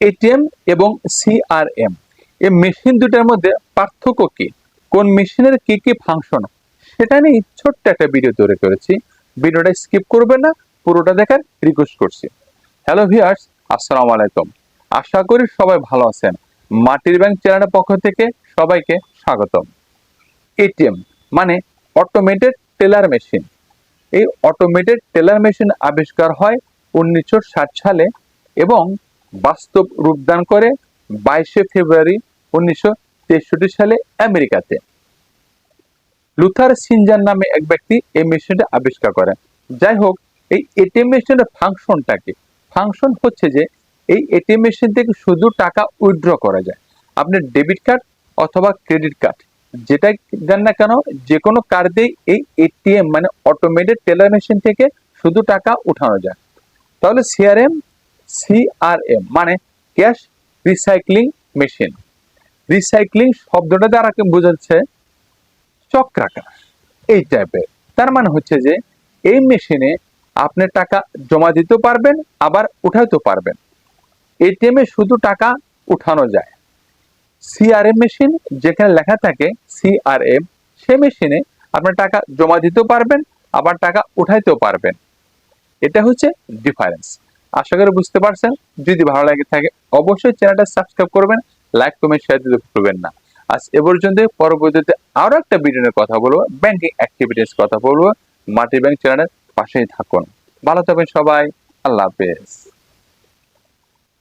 ATM এবং CRM এই machine দুটার মধ্যে পার্থক্য কি? কোন মেশিনের কি কি ফাংশন সেটা নিয়ে ছোট্ট একটা ভিডিও তৈরি করেছি। ভিডিওটা স্কিপ করবেন না, পুরোটা দেখার রিকোয়েস্ট করছি। হ্যালো ভিয়ার্স আসসালামু আলাইকুম। আশা করি সবাই ভালো আছেন। মাটির ব্যাংক চ্যানেলের পক্ষ থেকে সবাইকে স্বাগতম। এটিএম মানে অটোমেটেড টেলার মেশিন এই অটোমেটেড টেলার মেশিন আবিষ্কার হয় উনিশশো ষাট সালে এবং বাস্তব রূপদান করে বাইশে ফেব্রুয়ারি উনিশশো তেষট্টি সালে আমেরিকাতে। লুথার সিনজার নামে এক ব্যক্তি এই মেশিনটা আবিষ্কার করেন। যাই হোক, এই এটিএম মেশিনের ফাংশনটা কি ফাংশন হচ্ছে যে এই এটিএম মেশিন থেকে শুধু টাকা উইথড্র করা যায়। আপনার ডেবিট কার্ড অথবা ক্রেডিট কার্ড যেটা দেন না কেন যে কোনো কার্ড দিয়ে এই এটিএম মানে অটোমেটেড টেলার মেশিন থেকে শুধু টাকা উঠানো যায়। তাহলে সিআরএম সিআরএম মানে ক্যাশ রিসাইক্লিং মেশিন। রিসাইক্লিং শব্দটা দ্বারা বোঝাচ্ছে? চক্রাকার, এই টাইপের তার মানে হচ্ছে যে, এই মেশিনে আপনি টাকা জমা দিতে পারবেন, আবার উঠাইতে পারবেন। এটিএম শুধু টাকা উঠানো যায়। সিআরএম মেশিন যেখানে লেখা থাকে সিআরএম সে মেশিনে আপনি টাকা জমা দিতেও পারবেন, আবার টাকা উঠাইতেও পারবেন। এটা হচ্ছে ডিফারেন্স আশা করি বুঝতে পারছেন। যদি ভালো লাগে থাকে, অবশ্যই চ্যানেলটা সাবস্ক্রাইব করবেন, লাইক, কমেন্ট শেয়ার দিতে ভুলবেন না। আজ এ পর্যন্ত পরবর্তীতে আরও একটা ভিডিও কথা বলব ব্যাংকিং অ্যাক্টিভিটিস কথা বলব। মাটি ব্যাংক চ্যানেলের পাশেই থাকুন। ভালো থাকবেন সবাই। আল্লাহ হাফেজ।